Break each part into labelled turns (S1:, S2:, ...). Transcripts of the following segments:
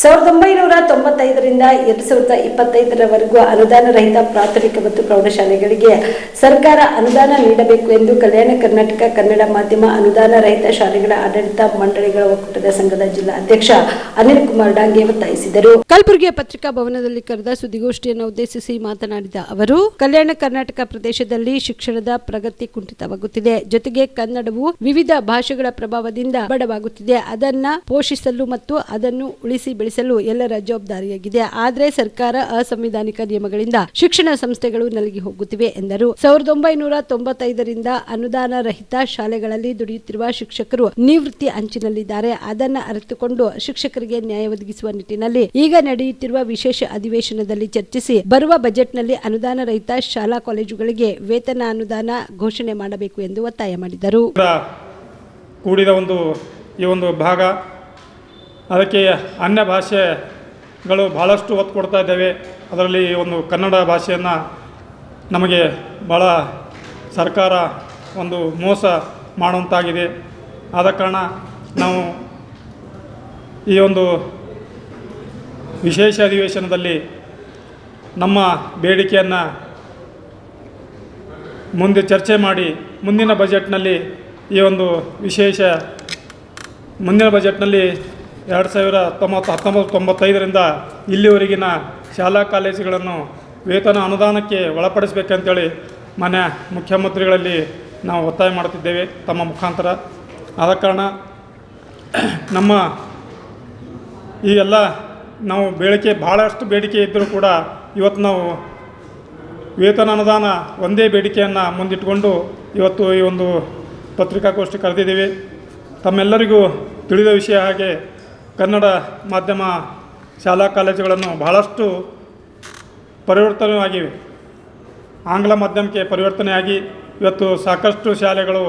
S1: ಸಾವಿರದ ಒಂಬೈನೂರ ತೊಂಬತ್ತೈದರಿಂದ ಎರಡ್ ಸಾವಿರದ ಇಪ್ಪತ್ತೈದರವರೆಗೂ ಅನುದಾನ ರಹಿತ ಪ್ರಾಥಮಿಕ ಮತ್ತು ಪ್ರೌಢಶಾಲೆಗಳಿಗೆ ಸರ್ಕಾರ ಅನುದಾನ ನೀಡಬೇಕು ಎಂದು ಕಲ್ಯಾಣ ಕರ್ನಾಟಕ ಕನ್ನಡ ಮಾಧ್ಯಮ ಅನುದಾನ ರಹಿತ ಶಾಲೆಗಳ ಆಡಳಿತ ಮಂಡಳಿಗಳ ಒಕ್ಕೂಟದ ಸಂಘದ ಜಿಲ್ಲಾ ಅಧ್ಯಕ್ಷ ಅನಿಲ್ ಕುಮಾರ್ ಡಾಂಗೆ ಒತ್ತಾಯಿಸಿದರು. ಕಲಬುರಗಿಯ ಪತ್ರಿಕಾ ಭವನದಲ್ಲಿ ಕರೆದ ಸುದ್ದಿಗೋಷ್ಠಿಯನ್ನು ಉದ್ದೇಶಿಸಿ ಮಾತನಾಡಿದ ಅವರು, ಕಲ್ಯಾಣ ಕರ್ನಾಟಕ ಪ್ರದೇಶದಲ್ಲಿ ಶಿಕ್ಷಣದ ಪ್ರಗತಿ ಕುಂಠಿತವಾಗುತ್ತಿದೆ. ಜೊತೆಗೆ ಕನ್ನಡವು ವಿವಿಧ ಭಾಷೆಗಳ ಪ್ರಭಾವದಿಂದ ಬಡವಾಗುತ್ತಿದೆ. ಅದನ್ನ ಪೋಷಿಸಲು ಮತ್ತು ಅದನ್ನು ಉಳಿಸಿ ಬೆಳೆಸಲು ಎಲ್ಲರ ಜವಾಬ್ದಾರಿಯಾಗಿದೆ. ಆದರೆ ಸರ್ಕಾರ ಅಸಂವಿಧಾನಿಕ ನಿಯಮಗಳಿಂದ ಶಿಕ್ಷಣ ಸಂಸ್ಥೆಗಳು ನಲಗಿ ಹೋಗುತ್ತಿವೆ ಎಂದರು. ಸಾವಿರದ ಒಂಬೈನೂರ ತೊಂಬತ್ತೈದರಿಂದ ಅನುದಾನ ರಹಿತ ಶಾಲೆಗಳಲ್ಲಿ ದುಡಿಯುತ್ತಿರುವ ಶಿಕ್ಷಕರು ನಿವೃತ್ತಿ ಅಂಚಿನಲ್ಲಿದ್ದಾರೆ. ಅದನ್ನ ಅರಿತುಕೊಂಡು ಶಿಕ್ಷಕರಿಗೆ ನ್ಯಾಯ ಒದಗಿಸುವ ನಿಟ್ಟಿನಲ್ಲಿ ಈಗ ನಡೆಯುತ್ತಿರುವ ವಿಶೇಷ ಅಧಿವೇಶನದಲ್ಲಿ ಚರ್ಚಿಸಿ ಬರುವ ಬಜೆಟ್ನಲ್ಲಿ ಅನುದಾನ ರಹಿತ ಶಾಲಾ ಕಾಲೇಜುಗಳಿಗೆ ವೇತನ ಅನುದಾನ ಘೋಷಣೆ ಮಾಡಬೇಕು ಎಂದು ಒತ್ತಾಯ ಮಾಡಿದರು.
S2: ಕೂಡಿದ ಒಂದು ಈ ಒಂದು ಭಾಗ ಅದಕ್ಕೆ ಅನ್ಯ ಭಾಷೆಗಳು ಭಾಳಷ್ಟು ಒತ್ತು ಕೊಡ್ತಾ ಇದ್ದೇವೆ. ಅದರಲ್ಲಿ ಒಂದು ಕನ್ನಡ ಭಾಷೆಯನ್ನು ನಮಗೆ ಭಾಳ ಸರ್ಕಾರ ಒಂದು ಮೋಸ ಮಾಡುವಂತಾಗಿದೆ. ಆದ ಕಾರಣ ನಾವು ಈ ಒಂದು ವಿಶೇಷ ಅಧಿವೇಶನದಲ್ಲಿ ನಮ್ಮ ಬೇಡಿಕೆಯನ್ನು ಮುಂದೆ ಚರ್ಚೆ ಮಾಡಿ ಮುಂದಿನ ಬಜೆಟ್ನಲ್ಲಿ ಈ ಒಂದು ವಿಶೇಷ ಮುಂದಿನ ಬಜೆಟ್ನಲ್ಲಿ ಎರಡು ಸಾವಿರ ಹತ್ತೊಂಬತ್ತು ಹತ್ತೊಂಬತ್ತು ತೊಂಬತ್ತೈದರಿಂದ ಇಲ್ಲಿವರೆಗಿನ ಶಾಲಾ ಕಾಲೇಜುಗಳನ್ನು ವೇತನ ಅನುದಾನಕ್ಕೆ ಒಳಪಡಿಸಬೇಕಂತೇಳಿ ಮನೆ ಮುಖ್ಯಮಂತ್ರಿಗಳಲ್ಲಿ ನಾವು ಒತ್ತಾಯ ಮಾಡುತ್ತಿದ್ದೇವೆ ತಮ್ಮ ಮುಖಾಂತರ. ಆದ ಕಾರಣ ನಮ್ಮ ಈ ಎಲ್ಲ ನಾವು ಬೇಡಿಕೆ ಭಾಳಷ್ಟು ಬೇಡಿಕೆ ಇದ್ದರೂ ಕೂಡ ಇವತ್ತು ನಾವು ವೇತನ ಅನುದಾನ ಒಂದೇ ಬೇಡಿಕೆಯನ್ನು ಮುಂದಿಟ್ಟುಕೊಂಡು ಇವತ್ತು ಈ ಒಂದು ಪತ್ರಿಕಾಗೋಷ್ಠಿ ಕರೆದಿದ್ದೀವಿ. ತಮ್ಮೆಲ್ಲರಿಗೂ ತಿಳಿದ ವಿಷಯ ಹಾಗೆ ಕನ್ನಡ ಮಾಧ್ಯಮ ಶಾಲಾ ಕಾಲೇಜುಗಳನ್ನು ಬಹಳಷ್ಟು ಪರಿವರ್ತನೆಯಾಗಿವೆ. ಆಂಗ್ಲ ಮಾಧ್ಯಮಕ್ಕೆ ಪರಿವರ್ತನೆಯಾಗಿ ಇವತ್ತು ಸಾಕಷ್ಟು ಶಾಲೆಗಳು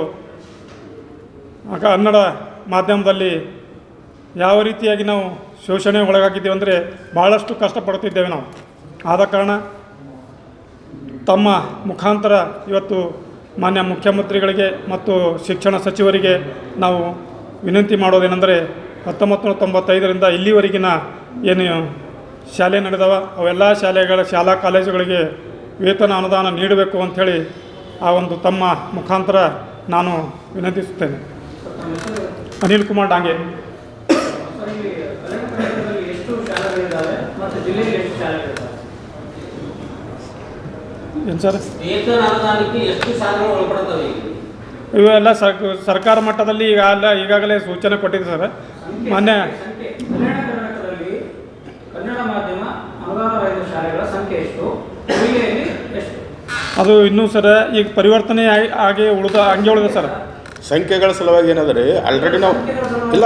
S2: ಕನ್ನಡ ಮಾಧ್ಯಮದಲ್ಲಿ ಯಾವ ರೀತಿಯಾಗಿ ನಾವು ಶೋಷಣೆ ಒಳಗಾಗಿದ್ದೇವೆ ಅಂದರೆ ಭಾಳಷ್ಟು ಕಷ್ಟಪಡುತ್ತಿದ್ದೇವೆ ನಾವು. ಆದ ಕಾರಣ ತಮ್ಮ ಮುಖಾಂತರ ಇವತ್ತು ಮಾನ್ಯ ಮುಖ್ಯಮಂತ್ರಿಗಳಿಗೆ ಮತ್ತು ಶಿಕ್ಷಣ ಸಚಿವರಿಗೆ ನಾವು ವಿನಂತಿ ಮಾಡೋದೇನೆಂದರೆ ಹತ್ತೊಂಬತ್ತು ನೂರ ತೊಂಬತ್ತೈದರಿಂದ ಇಲ್ಲಿವರೆಗಿನ ಏನು ಶಾಲೆ ನಡೆದವ, ಅವೆಲ್ಲ ಶಾಲೆಗಳ, ಶಾಲಾ ಕಾಲೇಜುಗಳಿಗೆ ವೇತನ ಅನುದಾನ ನೀಡಬೇಕು ಅಂಥೇಳಿ ಆ ಒಂದು ತಮ್ಮ ಮುಖಾಂತರ ನಾನು ವಿನಂತಿಸುತ್ತೇನೆ. ಅನಿಲ್ ಕುಮಾರ್ ಡಾಂಗೆ. ಏನು ಸರ್? ಇವೆಲ್ಲ ಸರ್- ಸರ್ಕಾರ ಮಟ್ಟದಲ್ಲಿ ಈಗಾಗಲೇ ಈಗಾಗಲೇ ಸೂಚನೆ ಕೊಟ್ಟಿದೆ ಸರ್. ಮಾನ್ಯ
S3: ಸಂಖ್ಯೆ ಕಲ್ಯಾಣ ಕರ್ನಾಟಕದಲ್ಲಿ ಕನ್ನಡ ಮಾಧ್ಯಮ ಅನುದಾನ ಶಾಲೆಗಳ ಸಂಖ್ಯೆ ಎಷ್ಟು? ಜಿಲ್ಲೆಯಲ್ಲಿ ಎಷ್ಟು?
S2: ಅದು ಇನ್ನೂ ಸರ್ ಈಗ ಪರಿವರ್ತನೆ ಆಗಿ- ಆಗಿ ಉಳಿದ ಹಂಗೆ ಉಳಿದ ಸರ್.
S4: ಸಂಖ್ಯೆಗಳ ಸಲುವಾಗಿ ಏನಾದ್ರೆ ಆಲ್ರೆಡಿ ನಾವು ಇಲ್ಲ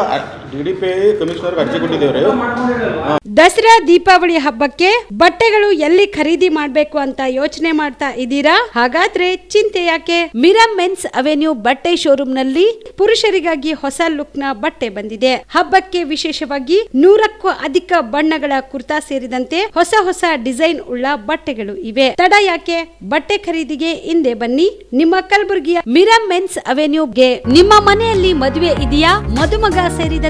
S1: ದಸರಾ ದೀಪಾವಳಿ ಹಬ್ಬಕ್ಕೆ ಬಟ್ಟೆಗಳು ಎಲ್ಲಿ ಖರೀದಿ ಮಾಡ್ಬೇಕು ಅಂತ ಯೋಚನೆ ಮಾಡ್ತಾ ಇದ್ದೀರಾ? ಹಾಗಾದ್ರೆ ಚಿಂತೆ ಯಾಕೆ? ಮಿರಾ ಮೆನ್ಸ್ ಅವೆನ್ಯೂ ಬಟ್ಟೆ ಶೋರೂಮ್ನಲ್ಲಿ ಪುರುಷರಿಗಾಗಿ ಹೊಸ ಲುಕ್ನ ಬಟ್ಟೆ ಬಂದಿದೆ. ಹಬ್ಬಕ್ಕೆ ವಿಶೇಷವಾಗಿ ನೂರಕ್ಕೂ ಅಧಿಕ ಬಣ್ಣಗಳ ಕುರ್ತಾ ಸೇರಿದಂತೆ ಹೊಸ ಹೊಸ ಡಿಸೈನ್ ಉಳ್ಳ ಬಟ್ಟೆಗಳು ಇವೆ. ತಡ ಯಾಕೆ? ಬಟ್ಟೆ ಖರೀದಿಗೆ ಹಿಂದೆ ಬನ್ನಿ. ನಿಮ್ಮ ಕಲಬುರಗಿಯ ಮಿರಾ ಮೆನ್ಸ್ ಅವೆನ್ಯೂಗೆ ನಿಮ್ಮ ಮನೆಯಲ್ಲಿ ಮದುವೆ ಇದೆಯಾ? ಮದುಮಗ